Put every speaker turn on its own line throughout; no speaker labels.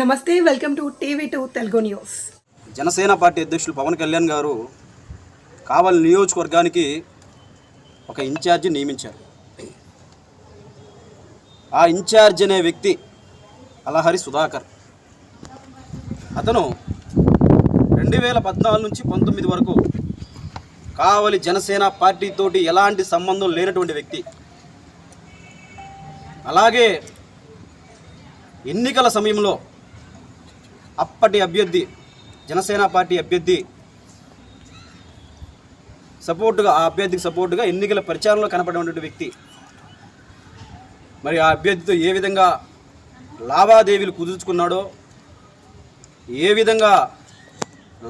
నమస్తే welcome to TV two Telugu news.
Janasena party అధ్యక్షులు పవన్ కళ్యాణ్ గారు కావలి నియోజకవర్గానికి ఒక ఇన్ఛార్జి నియమించారు. ఆ ఇన్ఛార్జ్ అనే వ్యక్తి అలహరి సుధాకర్. అతను రెండు వేల పద్నాలుగు నుంచి పంతొమ్మిది వరకు కావలి జనసేన పార్టీతోటి ఎలాంటి సంబంధం లేనటువంటి వ్యక్తి. అలాగే ఎన్నికల సమయంలో అప్పటి అభ్యర్థి జనసేన పార్టీ అభ్యర్థి సపోర్టుగా ఆ అభ్యర్థికి సపోర్టుగా ఎన్నికల ప్రచారంలో కనపడినటువంటి వ్యక్తి. మరి ఆ అభ్యర్థితో ఏ విధంగా లావాదేవీలు కుదుర్చుకున్నాడో ఏ విధంగా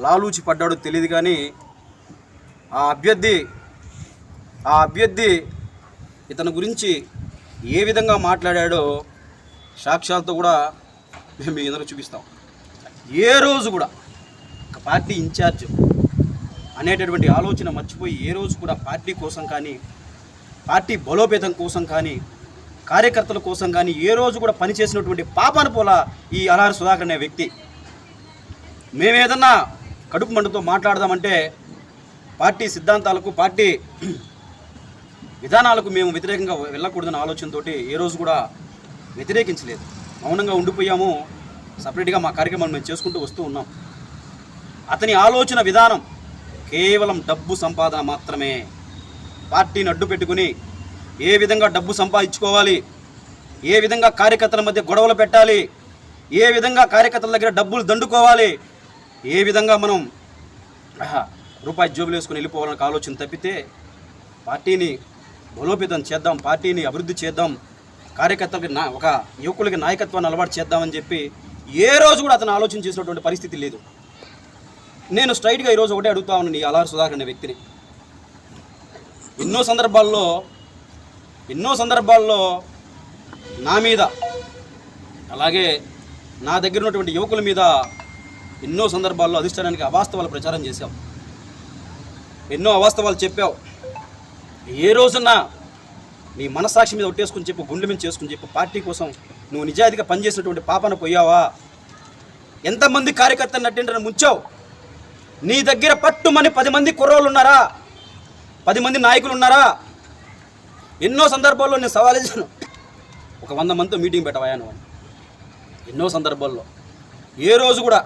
లాలూచి పడ్డాడో తెలియదు కానీ ఆ అభ్యర్థి ఆ అభ్యర్థి ఇతని గురించి ఏ విధంగా మాట్లాడాడో సాక్ష్యాలతో కూడా మేము మీ ఎదురు చూపిస్తాం. ఏ రోజు కూడా ఒక పార్టీ ఇన్ఛార్జ్ అనేటటువంటి ఆలోచన మర్చిపోయి ఏ రోజు కూడా పార్టీ కోసం కానీ పార్టీ బలోపేతం కోసం కానీ కార్యకర్తల కోసం కానీ ఏ రోజు కూడా పనిచేసినటువంటి పాపాను పోల ఈ అలారి సుధాకర్ అనే వ్యక్తి. మేమేదన్నా కడుపు మండుతో మాట్లాడదామంటే పార్టీ సిద్ధాంతాలకు పార్టీ విధానాలకు మేము వ్యతిరేకంగా వెళ్ళకూడదన్న ఆలోచనతో ఏ రోజు కూడా వ్యతిరేకించలేదు. మౌనంగా ఉండిపోయాము. సపరేట్గా మా కార్యక్రమాలు మేము చేసుకుంటూ వస్తూ ఉన్నాం. అతని ఆలోచన విధానం కేవలం డబ్బు సంపాదన మాత్రమే. పార్టీని అడ్డు పెట్టుకుని ఏ విధంగా డబ్బు సంపాదించుకోవాలి? ఏ విధంగా కార్యకర్తల మధ్య గొడవలు పెట్టాలి? ఏ విధంగా కార్యకర్తల దగ్గర డబ్బులు దండుకోవాలి? ఏ విధంగా మనం రూపాయి జోబులు వేసుకుని వెళ్ళిపోవాలనే ఆలోచన తప్పితే పార్టీని బలోపేతం చేద్దాం పార్టీని అభివృద్ధి చేద్దాం కార్యకర్తలకి నా ఒక యువకులకి నాయకత్వాన్ని అలవాటు చేద్దామని చెప్పి ఏ రోజు కూడా అతను ఆలోచన చేసినటువంటి పరిస్థితి లేదు. నేను స్ట్రైట్గా ఈరోజు ఒకటే అడుగుతా ఉన్నాను ఈ అలారు సుధాకర్ అనే వ్యక్తిని. ఎన్నో సందర్భాల్లో ఎన్నో సందర్భాల్లో నా మీద అలాగే నా దగ్గర ఉన్నటువంటి యువకుల మీద ఎన్నో సందర్భాల్లో అధిష్టానానికి అవాస్తవాలు ప్రచారం చేశావు ఎన్నో అవాస్తవాలు చెప్పావు ఏ రోజున నీ మనసాక్షి మీద ఒట్టేసుకుని చెప్పు గుండె మీద చేసుకుని చెప్పు పార్టీ కోసం నువ్వు నిజాయితీగా పనిచేసినటువంటి పాపన పోయావా ఎంతమంది కార్యకర్తలు నట్టింటని ముంచావు? నీ దగ్గర పట్టుమని పది మంది కుర్రోళ్ళు ఉన్నారా? పది మంది నాయకులు ఉన్నారా? ఎన్నో సందర్భాల్లో నేను సవాల్ చేశాను. ఒక వంద మందితో మీటింగ్ పెట్టవా నువ్వు ఎన్నో సందర్భాల్లో. ఏ రోజు కూడా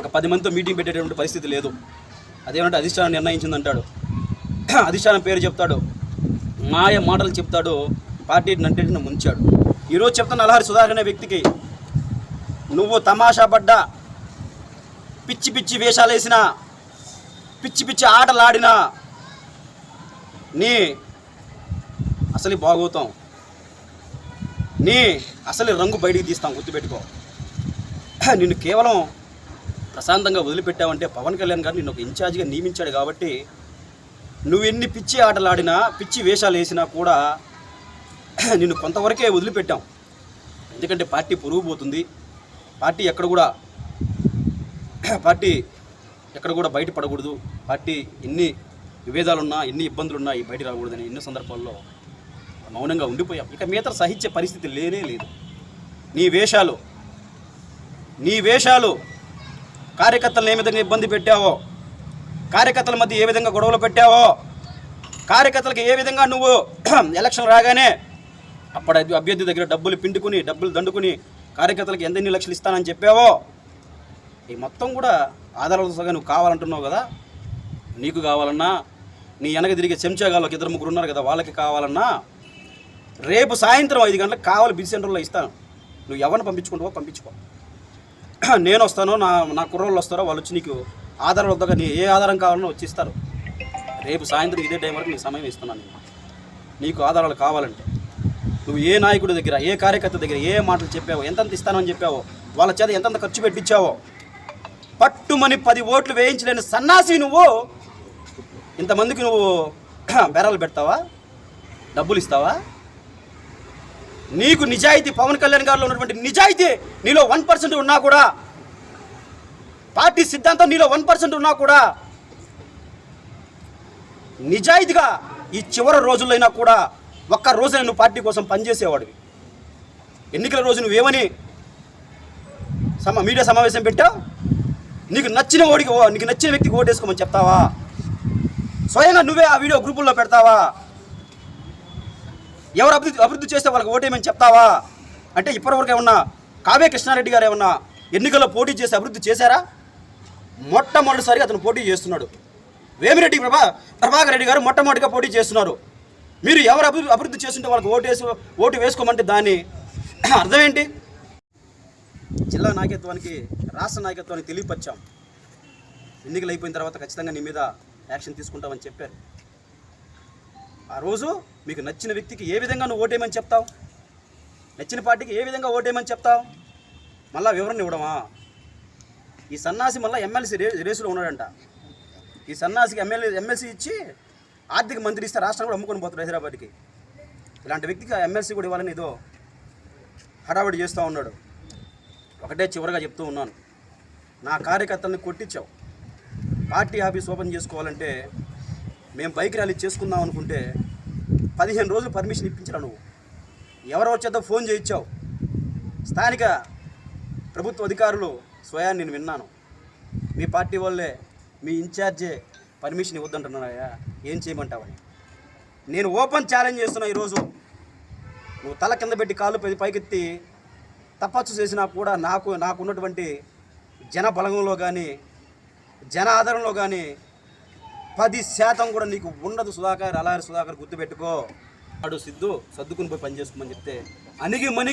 ఒక పది మందితో మీటింగ్ పెట్టేటటువంటి పరిస్థితి లేదు. అదేమంటే అధిష్టానం నిర్ణయించిందంటాడు. అధిష్టానం పేరు చెప్తాడు. మాయ మాటలు చెప్తాడు పార్టీ నంటిని ముంచాడు. ఈరోజు చెప్తున్న అలహరి సుధాకర్ అనే వ్యక్తికి నువ్వు తమాషా పడ్డ పిచ్చి పిచ్చి వేషాలు వేసినా పిచ్చి పిచ్చి ఆటలు ఆడిన నీ అసలు బాగోతాం. నీ అసలు రంగు బయటికి తీస్తాం గుర్తుపెట్టుకో. నిన్ను కేవలం ప్రశాంతంగా వదిలిపెట్టావంటే పవన్ కళ్యాణ్ గారు నిన్ను ఒక ఇన్ఛార్జిగా నియమించాడు కాబట్టి నువ్వు ఎన్ని పిచ్చి ఆటలు ఆడినా పిచ్చి వేషాలు వేసినా కూడా నిన్ను కొంతవరకే వదిలిపెట్టాం. ఎందుకంటే పార్టీ పొరుగు పోతుంది. పార్టీ ఎక్కడ కూడా పార్టీ ఎక్కడ కూడా బయట పడకూడదు. పార్టీ ఎన్ని విభేదాలున్నా ఎన్ని ఇబ్బందులున్నా ఈ బయట రాకూడదని ఎన్నో సందర్భాల్లో మౌనంగా ఉండిపోయాం. ఇక మీద సహించే పరిస్థితి లేనే లేదు. నీ వేషాలు నీ వేషాలు కార్యకర్తలను ఏ విధంగా ఇబ్బంది పెట్టావో కార్యకర్తల మధ్య ఏ విధంగా గొడవలు పెట్టావో? కార్యకర్తలకు ఏ విధంగా నువ్వు ఎలక్షన్ రాగానే అప్పుడు అభ్యర్థి దగ్గర డబ్బులు పిండుకుని డబ్బులు దండుకుని కార్యకర్తలకు ఎంతెన్ని లక్షలు ఇస్తానని చెప్పావో? ఈ మొత్తం కూడా ఆధారాలతో సగా నువ్వు కావాలంటున్నావు కదా? నీకు కావాలన్నా నీ వెనక తిరిగే చెంచాగాళ్ళకి ఇద్దరు ముగ్గురు ఉన్నారు కదా వాళ్ళకి కావాలన్నా రేపు సాయంత్రం ఐదు గంటలకు కావాలి బిజీ సెంటర్లో ఇస్తాను. నువ్వు ఎవరిని పంపించుకుంటావో పంపించుకో. నేను వస్తానో నా నా కుర్రోళ్ళు వస్తారో వాళ్ళు వచ్చి నీకు ఆధారం వద్దగా ఏ ఆధారం కావాలన్నా వచ్చి ఇస్తారు రేపు సాయంత్రం ఇదే టైం వరకు నీకు సమయం ఇస్తున్నాను నేను. నీకు ఆధారాలు కావాలంటే నువ్వు ఏ నాయకుడి దగ్గర ఏ కార్యకర్త దగ్గర ఏ మాటలు చెప్పావో ఎంతంత ఇస్తానని చెప్పావో వాళ్ళ చేత ఎంతంత ఖర్చు పెట్టించావో పట్టుమని పది ఓట్లు వేయించలేని సన్నాసి నువ్వు ఇంతమందికి నువ్వు బెరలు పెడతావా? డబ్బులు ఇస్తావా? నీకు నిజాయితీ పవన్ కళ్యాణ్ గారిలో ఉన్నటువంటి నిజాయితీ నీలో వన్ పర్సెంట్ ఉన్నా కూడా పార్టీ సిద్ధాంతం నీలో వన్ పర్సెంట్ ఉన్నా కూడా నిజాయితీగా ఈ చివరి రోజులైనా కూడా ఒక్క రోజు నువ్వు పార్టీ కోసం పనిచేసేవాడివి ఎన్నికల రోజు నువ్వేమని సమ మీడియా సమావేశం పెట్టావు? నీకు నచ్చిన ఓడికి ఓ- నీకు నచ్చిన వ్యక్తికి ఓటేసుకోమని చెప్తావా? స్వయంగా నువ్వే ఆ వీడియో గ్రూపుల్లో పెడతావా? ఎవరు అభివృద్ధి అభివృద్ధి చేస్తే వాళ్ళకి ఓటేమని చెప్తావా? అంటే ఇప్పటివరకు ఏమన్నా కావ్య కృష్ణారెడ్డి గారు ఏమన్నా ఎన్నికల్లో పోటీ చేసి అభివృద్ధి చేశారా? మొట్టమొదటిసారిగా అతను పోటీ చేస్తున్నాడు. వేమిరెడ్డి ప్రభా ప్రభాకర్ రెడ్డి గారు మొట్టమొదటిగా పోటీ చేస్తున్నారు. మీరు ఎవరు అభివృద్ధి అభివృద్ధి చేస్తుంటే వాళ్ళకి ఓటు వేసి ఓటు వేసుకోమంటే దాని అర్థం ఏంటి జిల్లా నాయకత్వానికి రాష్ట్ర నాయకత్వానికి తెలియపరిచాం. ఎన్నికలు అయిపోయిన తర్వాత ఖచ్చితంగా నీ మీద యాక్షన్ తీసుకుంటామని చెప్పారు. ఆ రోజు మీకు నచ్చిన వ్యక్తికి ఏ విధంగా నువ్వు ఓటేయమని చెప్తావు? నచ్చిన పార్టీకి ఏ విధంగా ఓటేయమని చెప్తావు? మళ్ళా వివరణ ఇవ్వడమా? ఈ సన్నాసి మళ్ళీ ఎమ్మెల్సీ రే రేసులో ఉన్నాడంట. ఈ సన్నాసికి ఎమ్మెల్యే ఎమ్మెల్సీ ఇచ్చి ఆర్థిక మంత్రి ఇస్తే రాష్ట్రం కూడా అమ్ముకొని పోతాడు హైదరాబాద్కి. ఇలాంటి వ్యక్తికి ఎమ్మెల్సీ కూడా ఇవ్వాలని ఏదో హడావిడి చేస్తూ ఉన్నాడు. ఒకటే చివరిగా చెప్తూ ఉన్నాను. నా కార్యకర్తల్ని కొట్టించావు. పార్టీ ఆఫీస్ ఓపెన్ చేసుకోవాలంటే మేము బైక్ ర్యాలీ చేసుకుందాం అనుకుంటే పదిహేను రోజులు పర్మిషన్ ఇప్పించరా నువ్వు? ఎవరో వచ్చేదో ఫోన్ చేయించావు. స్థానిక ప్రభుత్వ అధికారులు స్వయాన్ని నేను విన్నాను. మీ పార్టీ వాళ్ళే మీ ఇన్ఛార్జే పర్మిషన్ ఇవ్వద్దంటున్నాయా ఏం చేయమంటావని. నేను ఓపెన్ ఛాలెంజ్ చేస్తున్నా ఈరోజు. నువ్వు తల కింద పెట్టి కాళ్ళు పది పైకెత్తి తపస్సు చేసినా కూడా నాకు నాకున్నటువంటి జన బలంలో కానీ జన ఆదరణలో కానీ పది శాతం కూడా నీకు ఉండదు సుధాకర్ అలారి సుధాకర్ గుర్తుపెట్టుకో. అడు సిద్ధు సర్దుకుని పోయి పనిచేసుకోమని చెప్తే అణిగి మణిగి